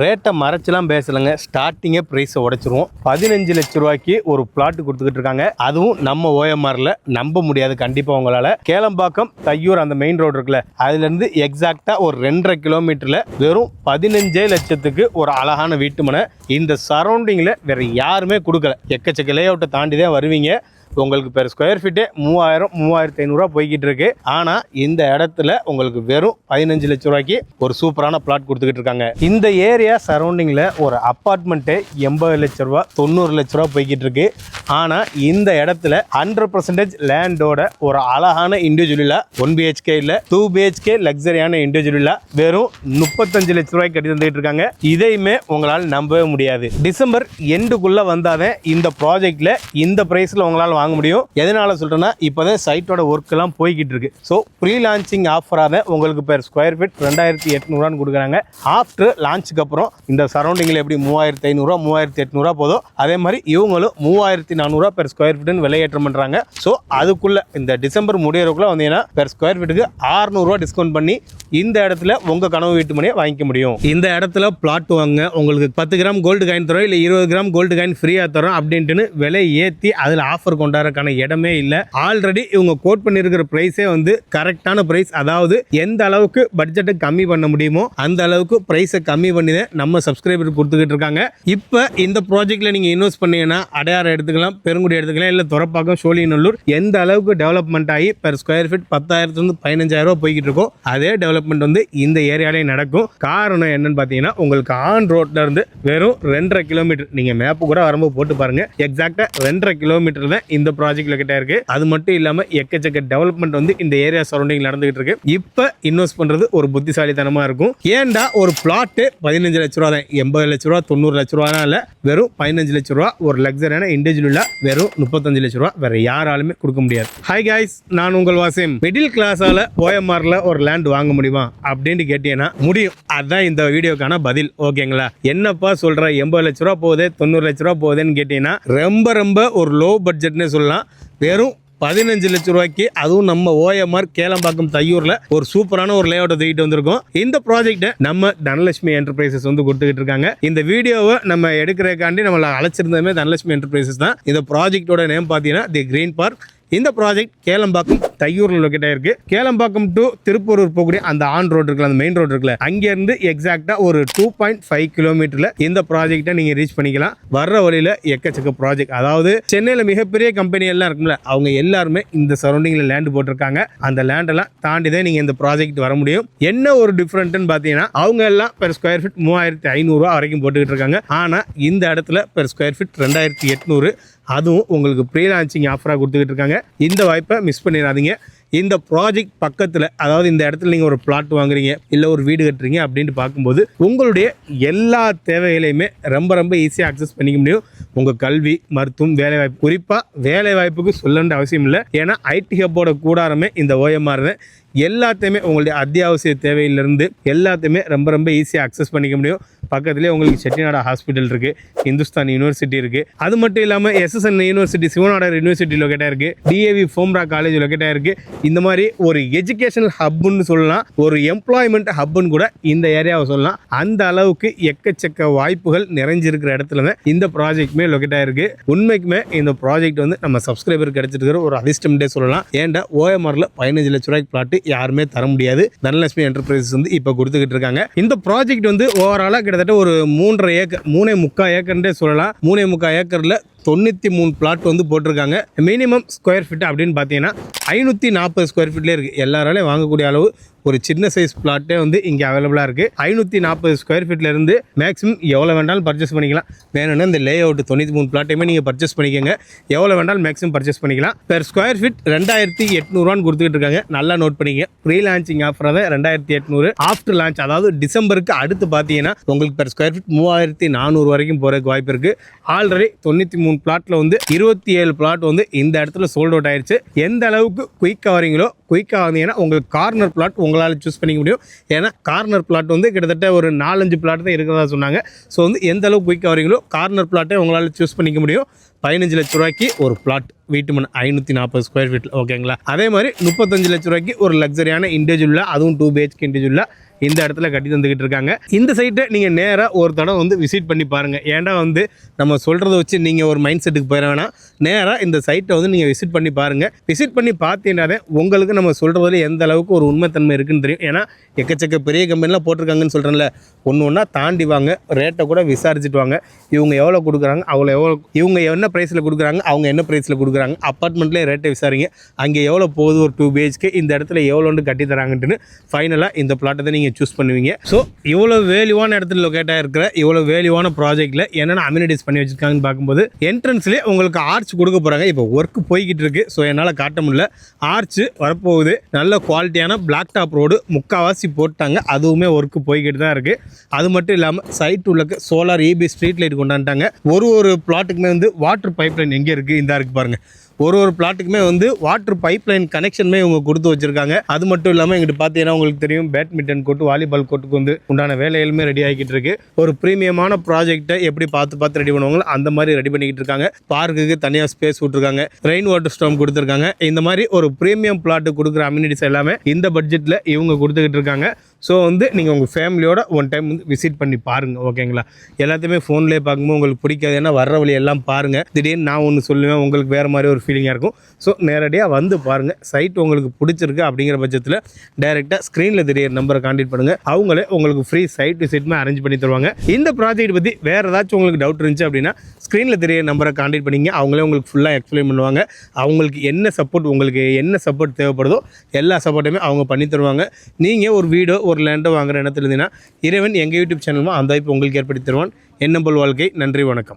ரேட்டை மறைச்செல்லாம் பேசலைங்க. ஸ்டார்டிங்கே ப்ரைஸை உடைச்சிருவோம். பதினஞ்சு லட்ச ரூபாய்க்கு ஒரு பிளாட் கொடுத்துக்கிட்டு இருக்காங்க. அதுவும் நம்ம ஓஎம்ஆரில் நம்ப முடியாது கண்டிப்பாக உங்களால். கேளம்பாக்கம் தையூர் அந்த மெயின் ரோடு இருக்குல்ல அதுலேருந்து எக்ஸாக்டாக ஒரு ரெண்டரை கிலோமீட்டரில் வெறும் பதினஞ்சே லட்சத்துக்கு ஒரு அழகான வீட்டு மனை இந்த சரௌண்டிங்கில் வேறு யாருமே கொடுக்கல. எக்கச்சக்க லே அவுட்டை தாண்டி தான் வருவீங்க. உங்களுக்கு பெர் ஸ்கொயர் ஃபீட்டே மூவாயிரம் மூவாயிரத்தி ஐநூறுரூவா போய்கிட்டு இருக்கு ஆனால் இந்த இடத்துல உங்களுக்கு வெறும் பதினஞ்சு லட்ச ரூபாய்க்கு ஒரு சூப்பரான பிளாட் கொடுத்துக்கிட்டு இருக்காங்க இந்த ஏரியா சரௌண்டிங்கில் ஒரு அப்பார்ட்மெண்ட்டு எண்பது லட்ச ரூபா தொண்ணூறு லட்ச ரூபா போய்கிட்டு இருக்கு ஆனால் இந்த இடத்துல ஹண்ட்ரட் பர்சன்டேஜ் லேண்டோட ஒரு அழகான இண்டிவிஜுவலாக ஒன் பிஹெச்கே இல்லை டூ பிஹெச்கே லக்ஸரியான இண்டிவிஜுவலாக வெறும் முப்பத்தஞ்சு லட்ச ரூபாய்க்கு கட்டி தந்துட்டு இருக்காங்க இதையுமே உங்களால் நம்பவே முடியாது. டிசம்பர் எண்டுக்குள்ளே வந்தாதான் இந்த ப்ராஜெக்டில் இந்த ப்ரைஸில் உங்களால் வாங்க முடியும். எதனால சொல்றேன்னா இப்போதான் சைட்டோட ஒர்க் எல்லாம் போய்கிட்டு இருக்கு. ஸோ ப்ரீ லான்ச்சிங் ஆஃபராக உங்களுக்கு பேர் ஸ்கொயர் ஃபீட் ரெண்டாயிரத்தி எட்நூறுவான்னு கொடுக்குறாங்க. ஆஃப்டர் லான்ச்சுக்கு அப்புறம் இந்த சரௌண்டிங்கில் எப்படி மூவாயிரத்தி ஐநூறுரூவா மூவாயிரத்தி எட்நூறுவா போதும் அதே மாதிரி இவங்களும் மூவாயிரத்தி நானூறுரூவா பெர் ஸ்கொயர் ஃபீட்னு விலையேற்றம் பண்ணுறாங்க ஸோ அதுக்குள்ள இந்த டிசம்பர் முடியறதுக்குள்ள வந்தீங்கன்னா பெர் ஸ்கொயர் ஃபீட்டுக்கு ஆறுநூறுவா டிஸ்கவுண்ட் பண்ணி இந்த இடத்துல உங்கள் கனவு வீட்டு மணியை வாங்கிக்க முடியும். இந்த இடத்துல பிளாட் வாங்க உங்களுக்கு பத்து கிராம் கோல்டு காயின் தரோம் இல்லை இருபது கிராம் கோல்டு காயின் ஃப்ரீயாக தரோம் அப்படின்ட்டுன்னு விலை ஏற்றி அதில் ஆஃபர் கொண்டாடுறதுக்கான இடமே இல்லை. ஆல்ரெடி இவங்க கோட் பண்ணியிருக்கிற ப்ரைஸே வந்து கரெக்டான ப்ரைஸ் அதாவது எந்த அளவுக்கு பட்ஜெட்டை கம்மி பண்ண முடியுமோ அந்த அளவுக்கு ப்ரைஸை கம்மி பண்ணி தான் நம்ம சப்ஸ்கிரைபர் கொடுத்துக்கிட்டு இருக்காங்க. இப்போ இந்த ப்ராஜெக்ட்டில் நீங்கள் இன்வெஸ்ட் பண்ணீங்கன்னா அடையாறு எடுத்துக்கலாம் பெருங்குடி எடுத்துக்கலாம் இல்லை துறப்பாக்கம் சோழிநல்லூர் எந்த அளவுக்கு டெவலப்மெண்ட் ஆகி பெர் ஸ்கொயர் ஃபீட் பத்தாயிரத்துலேருந்து பதினஞ்சாயிரம் ரூபா போய்கிட்டு இருக்கும் அதே டெவலப்மெண்ட் வந்து இந்த ஏரியாலே நடக்கும். காரணம் என்னன்னு பார்த்தீங்கன்னா உங்களுக்கு ஆன் ரோட்ல இருந்து வெறும் ரெண்டரை கிலோமீட்டர் நீங்கள் மேப்பு கூட வரும்போது போட்டு பாருங்கள் எக்ஸாக்டாக ரெண்டரை கிலோமீட்டர் தான் இந்த ப்ராஜெக்ட்ல கிட்ட இருக்கு. அது மட்டும் இல்லாமல் எக்கச்சக்க டெவலப்மெண்ட் வந்து இந்த ஏரியா சரௌண்டிங் நடந்துகிட்டு இருக்கு. இப்போ இன்வெஸ்ட் பண்றது ஒரு புத்திசாலித்தனமா இருக்கும். ஏன்டா ஒரு பிளாட்டு பதினஞ்சு லட்ச ரூபா தான் எண்பது லட்ச ரூபா தொண்ணூறு லட்ச ரூபாலாம் இல்லை. வெறும் பதினஞ்சு லட்ச ரூபா ஒரு லக்ஸரியான இண்டிவிஜுவலா வெறும் முப்பத்தஞ்சு லட்ச ரூபா வேற யாராலுமே கொடுக்க முடியாது. ஹாய் காய்ஸ் நான் உங்கள் வாசிம். மிடில் கிளாஸால ஓஎம்ஆரில் ஒரு லேண்ட் வாங்க முடியுமா? அப்படின்னு கேட்டீங்கன்னா முடியும். அதுதான் இந்த வீடியோக்கான பதில். ஓகேங்களா? என்னப்பா சொல்ற? எண்பது லட்ச ரூபா போகுது தொண்ணூறு லட்ச ரூபா போகுதுன்னு கேட்டீங்கன்னா ரொம்ப ரொம்ப ஒரு லோ பட்ஜெட்னு சொல்லலாம். வெறும் பதினஞ்சு லட்ச ரூபாய்க்கு அதுவும் நம்ம ஓஎம்ஆர் கேளம்பாக்கம் தையூர்ல ஒரு சூப்பரான ஒரு லேஅவுட்டை தூக்கிட்டு வந்திருக்கோம். இந்த ப்ராஜெக்டை நம்ம தனலட்சுமி என்டர்பிரைசஸ் வந்து கொடுத்துக்கிட்டு இருக்காங்க. இந்த வீடியோவை நம்ம எடுக்கிறக்காண்டி நம்மளை அழைச்சிருந்ததுமே தனலட்சுமி என்டர்பிரைசஸ் தான். இந்த ப்ராஜெக்ட்டோட நேம் பார்த்தீங்கன்னா தி கிரீன் பார்க் இந்த ப்ராஜெக்ட் கேளம்பாக்கம் தையூரில் லொக்கேட் ஆயிருக்கு. கேளம்பாக்கம் டு திருப்பூர் போகக்கூடிய அந்த ஆன் ரோடு இருக்குல்ல அந்த மெயின் ரோடு இருக்குல்ல அங்கேருந்து எக்ஸாக்டாக ஒரு டூ பாயிண்ட் ஃபைவ் கிலோமீட்டரில் இந்த ப்ராஜெக்ட்டை நீங்கள் ரீச் பண்ணிக்கலாம். வர்ற வழியில் எக்கச்சக்க ப்ராஜெக்ட் அதாவது சென்னையில் மிகப்பெரிய கம்பெனி எல்லாம் இருக்கும்ல அவங்க எல்லாருமே இந்த சரௌண்டிங்கில் லேண்ட் போட்டிருக்காங்க. அந்த லேண்டெல்லாம் தாண்டி தான் நீங்கள் இந்த ப்ராஜெக்ட் வர முடியும். என்ன ஒரு டிஃப்ரெண்ட்னு பார்த்தீங்கன்னா அவங்க எல்லாம் பெர் ஸ்கொயர் ஃபீட் மூவாயிரத்தி ஐநூறுரூவா வரைக்கும் போட்டுக்கிட்டு இருக்காங்க. ஆனால் இந்த இடத்துல பெர் ஸ்கொயர் ஃபீட் ரெண்டாயிரத்தி எட்நூறு அதுவும் உங்களுக்கு ப்ரீ லான்ச்சிங் ஆஃபராக கொடுத்துக்கிட்டு இருக்காங்க இந்த வாய்ப்பை மிஸ் பண்ணிடாதீங்க. இந்த ப்ராஜெக்ட் பக்கத்தில் அதாவது இந்த இடத்துல நீங்கள் ஒரு பிளாட் வாங்குறீங்க இல்லை ஒரு வீடு கட்டுறீங்க அப்படின்ட்டு பார்க்கும்போது உங்களுடைய எல்லா தேவைகளையுமே ரொம்ப ரொம்ப ஈஸியாக அக்சஸ் பண்ணிக்க முடியும். உங்கள் கல்வி மருத்துவம் வேலைவாய்ப்பு. குறிப்பாக வேலைவாய்ப்புக்கு சொல்லணுன்ற அவசியம் இல்லை. ஏன்னா ஐடி ஹப்போட கூடாரமே இந்த ஓஎம்ஆர் தான். எல்லாத்தையுமே உங்களுடைய அத்தியாவசிய தேவையிலிருந்து எல்லாத்தையுமே ரொம்ப ரொம்ப ஈஸியாக அக்சஸ் பண்ணிக்க முடியும். பக்கத்துலேயே உங்களுக்கு செட்டிநாடா ஹாஸ்பிட்டல் இருக்குது இந்துஸ்தான் யூனிவர்சிட்டி இருக்குது அது மட்டும் இல்லாமல் எஸ்எஸ்என் யூனிவர்சிட்டி சிவநாடர் யூனிவர்சிட்டி லொக்கேட்டாக இருக்குது டிஏவி ஃபோம்ரா காலேஜ் லொக்கேட்டாக இருக்குது இந்த மாதிரி ஒரு எஜுகேஷனல் ஹப்புன்னு சொல்லலாம். ஒரு எம்ப்ளாய்மெண்ட் ஹப்புன்னு கூட இந்த ஏரியாவை சொல்லலாம். அந்த அளவுக்கு எக்கச்சக்க வாய்ப்புகள் நிறைஞ்சிருக்கிற இடத்துல தான் இந்த ப்ராஜெக்ட்மே லொக்கேட்டாக இருக்குது உண்மைக்குமே இந்த ப்ராஜெக்ட் வந்து நம்ம சப்ஸ்கிரைபர் கிடைச்சிருக்கிற ஒரு அதிர்ஷ்டம்டே சொல்லலாம். ஏன்டா ஓஎம்ஆரில் பதினஞ்சு லட்ச ரூபாய்க்கு பிளாட்டு யாருமே தர முடியாது. தனலட்சுமி என்டர்பிரைசஸ் வந்து இப்போ கொடுத்துக்கிட்டு இருக்காங்க. இந்த ப்ராஜெக்ட் வந்து ஓவராலாக கிட்டத்தட்ட ஒரு மூன்றரை ஏக்கர் மூணே முக்கால் ஏக்கர்ன்றே சொல்லலாம். மூணே முக்கால் ஏக்கரில் தொண்ணூற்றி மூணு பிளாட் வந்து போட்டிருக்காங்க. மினிமம் ஸ்கொயர் ஃபீட் அப்படின்னு பார்த்தீங்கன்னா ஐநூற்றி நாற்பது ஸ்கொயர் ஃபீட்லேயே இருக்குது எல்லாராலையும் வாங்கக்கூடிய அளவு ஒரு சின்ன சைஸ் பிளாட்டே வந்து இங்கே அவைலபிளாக இருக்குது ஐநூற்றி நாற்பது ஸ்கொயர் ஃபீட்லேருந்து மேக்ஸிமம் எவ்வளோ வேணாலும் பர்ச்சேஸ் பண்ணிக்கலாம். வேணும்னா இந்த லே அவுட் தொண்ணூற்றி மூணு பிளாட்டையுமே நீங்கள் பர்ச்சேஸ் பண்ணிக்கோங்க. எவ்வளோ வேணாலும் மேக்ஸிமம் பர்ச்சேஸ் பண்ணிக்கலாம். பெர் ஸ்கொயர் ஃபீட் ரெண்டாயிரத்தி எட்நூறுவான்னு கொடுத்துக்கிட்டு இருக்காங்க. நல்லா நோட் பண்ணிக்கோங்க ப்ரீ லான்ச்சிங் ஆஃபர் தான் ரெண்டாயிரத்தி எட்நூறு. ஆஃப்டர் லான்ச் அதாவது டிசம்பருக்கு அடுத்து பார்த்தீங்கன்னா உங்களுக்கு பெர் ஸ்கொயர் ஃபீட் மூவாயிரத்தி நானூறு வரைக்கும் போகிறதுக்கு வாய்ப்பு இருக்குது ஆல்ரெடி தொண்ணூற்றி மூணு பிளாட்டில் வந்து இருபத்தி ஏழு பிளாட் வந்து இந்த இடத்துல சோல்ட் அவுட் ஆயிடுச்சு எந்த அளவுக்கு குயிக்காக வரீங்களோ குயிக்காக வந்தீங்கன்னா உங்களுக்கு கார்னர் பிளாட் உங்களால் சூஸ் பண்ணிக்க முடியும். ஏன்னா கார்னர் பிளாட் வந்து கிட்டத்தட்ட ஒரு நாலஞ்சு பிளாட் தான் இருக்கிறதா சொன்னாங்க. ஸோ வந்து எந்த அளவுக்கு குயிக்காக வரீங்களோ கார்னர் பிளாட்டே உங்களால் சூஸ் பண்ணிக்க முடியும். பதினஞ்சு லட்ச ரூபாய்க்கு ஒரு பிளாட் வீட்டு மண் ஐநூற்றி நாற்பது ஸ்கொயர் ஃபீட்டில் ஓகேங்களா அதே மாதிரி முப்பத்தஞ்சு லட்ச ரூபாய்க்கு ஒரு லக்ஸரியான இண்டிவிஜுவலாக அதுவும் டூ பிஹெச்கே இண்டிவிஜுவலாக இந்த இடத்துல கட்டி தந்துக்கிட்டு இருக்காங்க. இந்த சைட்டை நீங்கள் நேராக ஒரு தடவை வந்து விசிட் பண்ணி பாருங்கள் ஏன்டா வந்து நம்ம சொல்கிறத வச்சு நீங்கள் ஒரு மைண்ட் செட்டுக்கு போயிட வேணாம். நேராக இந்த சைட்டை வந்து நீங்கள் விசிட் பண்ணி பாருங்கள் விசிட் பண்ணி பார்த்தீங்கன்னாலே உங்களுக்கு நம்ம சொல்கிறதுல எந்த அளவுக்கு ஒரு உண்மைத்தன்மை இருக்குன்னு தெரியும். ஏன்னா எக்கச்சக்க பெரிய கம்பெனிலாம் போட்டிருக்காங்கன்னு சொல்கிறேன்ல ஒன்று ஒன்றா தாண்டி வாங்க ரேட்டை கூட விசாரிச்சுட்டு வாங்க. இவங்க எவ்வளோ கொடுக்குறாங்க அவ்வளோ எவ்வளோ இவங்க என்ன ப்ரைஸில் கொடுக்குறாங்க அவங்க என்ன ப்ரைஸில் கொடுக்குறாங்க அப்பார்ட்மெண்ட்லேயே ரேட்டை விசாரிங்க. அங்கே எவ்வளோ போகுது ஒரு டூ பிஹெச்கே இந்த இடத்துல எவ்வளோன்னு கட்டி தராங்கன்ட்டுன்னு ஃபைனலாக இந்த பிளாட்டை தான் நீங்கள் சூஸ் பண்ணுவீங்க. ஸோ இவ்வளோ வேல்யூவான இடத்துல லொக்கேட்டாக இருக்கிற இவ்வளோ வேல்யூவான ப்ராஜெக்ட்டில் என்னென்ன அம்யூனிட்டிஸ் பண்ணி வச்சிருக்காங்கன்னு பார்க்கும்போது என்ட்ரன்ஸ்லேயே உங்களுக்கு ஆர்ச் கொடுக்க போகிறாங்க இப்போ ஒர்க் போய்கிட்டு இருக்கு. ஸோ என்னால் காட்ட முடியல. ஆர்ச் வரப்போகுது. நல்ல குவாலிட்டியான பிளாக் டாப் ரோடு முக்கால்வாசி போட்டாங்க. அதுவுமே ஒர்க் போய்கிட்டு தான் இருக்குது அது மட்டும் இல்லாமல் சைட் உள்ள சோலார் இபி ஸ்ட்ரீட் லைட் கொண்டாந்துட்டாங்க. ஒரு ஒரு பிளாட்டுக்குமே வந்து வாட்டர் பைப் லைன் எங்கே இருக்குது இந்த இருக்குது பாருங்கள் ஒரு ஒரு பிளாட்டுக்குமே வந்து வாட்டர் பைப் லைன் கனெக்ஷனுமே இவங்க கொடுத்து வச்சிருக்காங்க. அது மட்டும் இல்லாமல் எங்கிட்ட பார்த்தீங்கன்னா உங்களுக்கு தெரியும் பேட்மிண்டன் கோர்ட் வாலிபால் கோர்ட்டுக்கு வந்து உண்டான வேலைகளுமே ரெடி ஆகிக்கிட்டு இருக்கு. ஒரு ப்ரீமியமான ப்ராஜெக்ட்டை எப்படி பார்த்து பார்த்து ரெடி பண்ணுவாங்களோ அந்த மாதிரி ரெடி பண்ணிக்கிட்டு இருக்காங்க. பார்க்குக்கு தனியாக ஸ்பேஸ் விட்டுருக்காங்க. ரெயின் வாட்டர் ஸ்டோம் கொடுத்துருக்காங்க. இந்த மாதிரி ஒரு ப்ரீமியம் பிளாட்டு கொடுக்குற அம்யூனிட்டிஸ் எல்லாமே இந்த பட்ஜெட்டில் இவங்க கொடுத்துக்கிட்டு இருக்காங்க. ஸோ வந்து நீங்கள் உங்கள் ஃபேமிலியோட ஒன் டைம் வந்து விசிட் பண்ணி பாருங்கள் ஓகேங்களா எல்லாத்தையுமே ஃபோன்லேயே பார்க்கும்போது உங்களுக்கு பிடிக்காது. ஏன்னா வர்ற வழி எல்லாம் பாருங்கள் திடீர்னு நான் ஒன்று சொல்லுவேன் உங்களுக்கு வேறு மாதிரி ஒரு ஃபீலிங்காக இருக்கும். ஸோ நேரடியாக வந்து பாருங்கள் சைட் உங்களுக்கு பிடிச்சிருக்கு அப்படிங்கிற பட்சத்தில் டைரெக்டாக ஸ்க்ரீனில் திடீர் நம்பரை கான்டாக்ட் பண்ணுங்கள் அவங்களே உங்களுக்கு ஃப்ரீ சைட் விசிட்மே அரேஞ்ச் பண்ணி தருவாங்க. இந்த ப்ராஜெக்ட் பற்றி வேறு ஏதாச்சும் உங்களுக்கு டவுட் இருந்துச்சு அப்படின்னா ஸ்க்ரீனில் தெரிய நம்பரை கான்டாக்ட் பண்ணிங்க. அவங்களே உங்களுக்கு ஃபுல்லாக எக்ஸ்பிளைன் பண்ணுவாங்க. அவங்களுக்கு என்ன சப்போர்ட் உங்களுக்கு என்ன சப்போர்ட் தேவைப்படுதோ எல்லா சப்போர்ட்டுமே அவங்க பண்ணி தருவாங்க. நீங்கள் ஒரு வீடோ ஒரு லேண்டோ வாங்குற இடத்துல இருந்தீங்கன்னா இறைவன் எங்கள் யூடியூப் சேனலுமா அந்த வாய்ப்பு உங்களுக்கு ஏற்படுத்தி தருவான். எண்ணம்பல் வாழ்க்கை. நன்றி வணக்கம்.